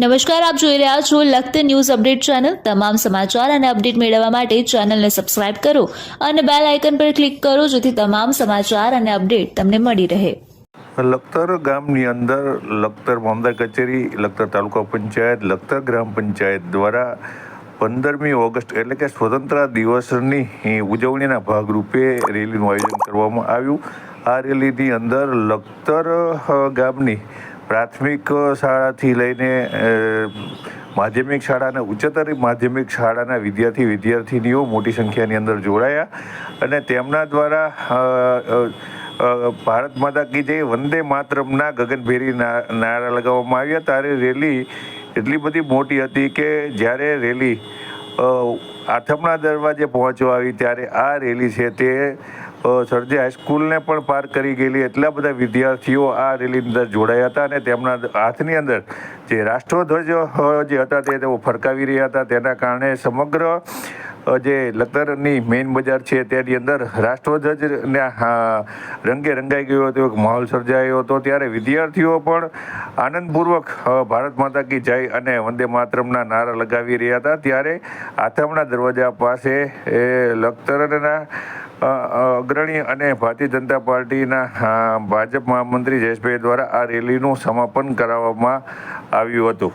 નમસ્કાર, આપ જોઈ રહ્યા છો લખત ન્યૂઝ અપડેટ ચેનલ. તમામ સમાચાર અને અપડેટ મેળવવા માટે ચેનલને સબસ્ક્રાઇબ કરો અને બેલ આઇકન પર ક્લિક કરો જેથી તમામ સમાચાર અને અપડેટ તમને મળી રહે. લખતર ગામની અંદર લખતર મામદાર કચેરી, લખતર તાલુકા પંચાયત, લખતર ગ્રામ પંચાયત દ્વારા પંદરમી ઓગસ્ટ એટલે કે સ્વતંત્ર દિવસની ઉજવણીના ભાગરૂપે રેલીનું આયોજન કરવામાં આવ્યું. આ રેલીની અંદર લખતર ગામની પ્રાથમિક શાળાથી લઈને માધ્યમિક શાળા અને ઉચ્ચતર માધ્યમિક શાળાના વિદ્યાર્થી વિદ્યાર્થીનીઓ મોટી સંખ્યાની અંદર જોડાયા અને તેમના દ્વારા ભારત માતા કી જય વંદે માતરમના ગગનભેરી નારા લગાવવામાં આવ્યા. ત્યારે રેલી એટલી બધી મોટી હતી કે જ્યારે રેલી આઠમના દરવાજે પહોંચવા આવી ત્યારે આ રેલી છે તે સરજે હાઈસ્કૂલને પણ પાર કરી ગયેલી એટલા બધા વિદ્યાર્થીઓ આ રેલીની અંદર જોડાયા હતા અને તેમના હાથની અંદર જે રાષ્ટ્રધ્વજ જે હતા તે તેઓ ફરકાવી રહ્યા હતા. તેના કારણે સમગ્ર જે લતરની મેઇન બજાર છે તેની અંદર રાષ્ટ્રધ્વજને રંગે રંગાઈ ગયો હતો, એક માહોલ સર્જાયો હતો. ત્યારે વિદ્યાર્થીઓ પણ આનંદપૂર્વક ભારત માતા કી જય અને વંદે માતરમના નારા લગાવી રહ્યા હતા. ત્યારે આથમણા દરવાજા પાસે એ લખતરના અગ્રણી અને ભારતીય જનતા પાર્ટીના ભાજપ મહામંત્રી જયેશભાઈ દ્વારા આ રેલીનું સમાપન કરાવવામાં આવ્યું હતું.